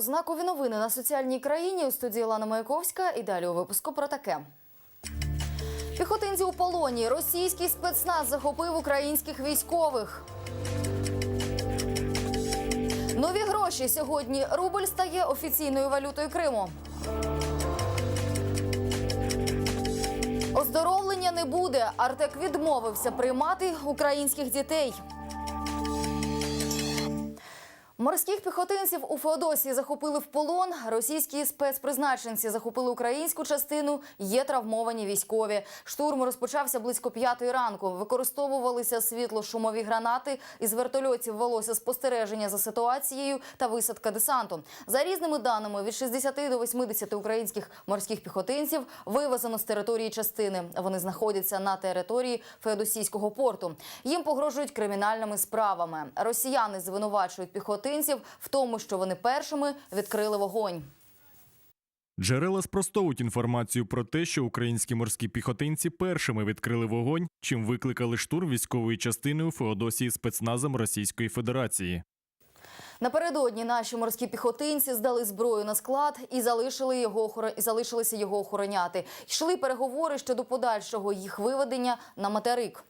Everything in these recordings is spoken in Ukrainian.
Знакові новини на соціальній країні у студії Лана Маяковська. І далі у випуску про таке. Піхотинці у полоні. Російський спецназ захопив українських військових. Нові гроші сьогодні. Рубль стає офіційною валютою Криму. Оздоровлення не буде. Артек відмовився приймати українських дітей. Морських піхотинців у Феодосії захопили в полон. Російські спецпризначенці захопили українську частину. Є травмовані військові. Штурм розпочався близько п'ятої ранку. Використовувалися світло-шумові гранати. Із вертольотів велося спостереження за ситуацією та висадка десанту. За різними даними, від 60 до 80 українських морських піхотинців вивезено з території частини. Вони знаходяться на території Феодосійського порту. Їм погрожують кримінальними справами. Росіяни звинувачують піхотинців в тому, що вони першими відкрили вогонь. Джерела спростовують інформацію про те, що українські морські піхотинці першими відкрили вогонь, чим викликали штурм військової частини у Феодосії спецназом Російської Федерації. Напередодні наші морські піхотинці здали зброю на склад і залишили його і залишилися його охороняти. Йшли переговори щодо подальшого їх виведення на материк.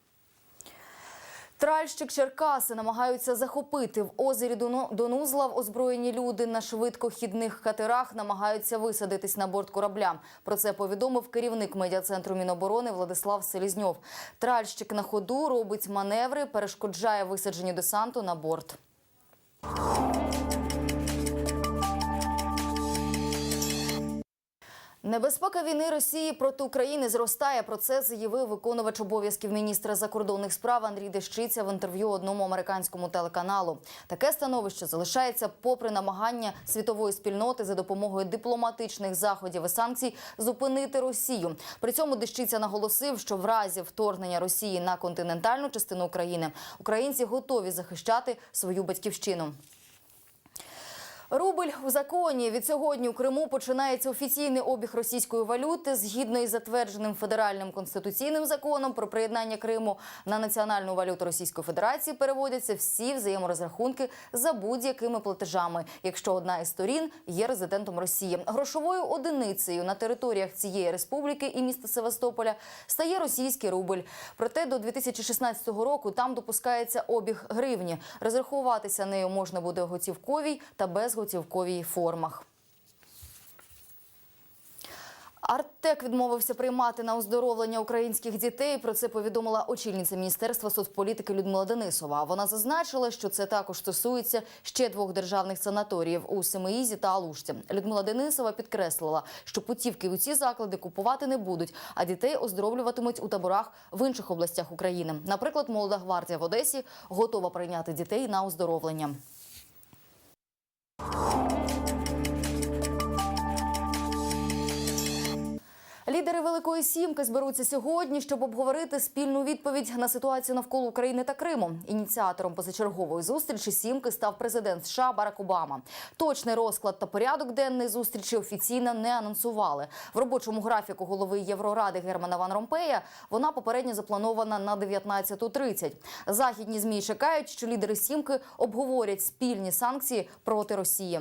Тральщик Черкаси намагаються захопити в озері Дону- Донузлав. Озброєні люди на швидкохідних катерах намагаються висадитись на борт корабля. Про це повідомив керівник медіа-центру Міноборони Владислав Селізньов. Тральщик на ходу робить маневри, перешкоджає висадженню десанту на борт. Небезпека війни Росії проти України зростає. Про це заявив виконувач обов'язків міністра закордонних справ Андрій Дещиця в інтерв'ю одному американському телеканалу. Таке становище залишається попри намагання світової спільноти за допомогою дипломатичних заходів і санкцій зупинити Росію. При цьому Дещиця наголосив, що в разі вторгнення Росії на континентальну частину України українці готові захищати свою батьківщину. Рубль у законі від сьогодні у Криму починається офіційний обіг російської валюти згідно із затвердженим федеральним конституційним законом про приєднання Криму на національну валюту Російської Федерації переводяться всі взаєморозрахунки за будь-якими платежами, якщо одна із сторін є резидентом Росії. Грошовою одиницею на територіях цієї республіки і міста Севастополя стає російський рубль. Проте до 2016 року там допускається обіг гривні. Розрахуватися нею можна буде готівковій та безготівковій формах. Артек відмовився приймати на оздоровлення українських дітей. Про це повідомила очільниця міністерства соцполітики Людмила Денисова. Вона зазначила, що це також стосується ще двох державних санаторіїв у Семиїзі та Алушці. Людмила Денисова підкреслила, що путівки у ці заклади купувати не будуть, а дітей оздоровлюватимуть у таборах в інших областях України. Наприклад, молода гвардія в Одесі готова прийняти дітей на оздоровлення. Thank you. Лідери Великої Сімки зберуться сьогодні, щоб обговорити спільну відповідь на ситуацію навколо України та Криму. Ініціатором позачергової зустрічі Сімки став президент США Барак Обама. Точний розклад та порядок денний зустрічі офіційно не анонсували. В робочому графіку голови Євроради Германа Ван Ромпея вона попередньо запланована на 19.30. Західні змі чекають, що лідери Сімки обговорять спільні санкції проти Росії.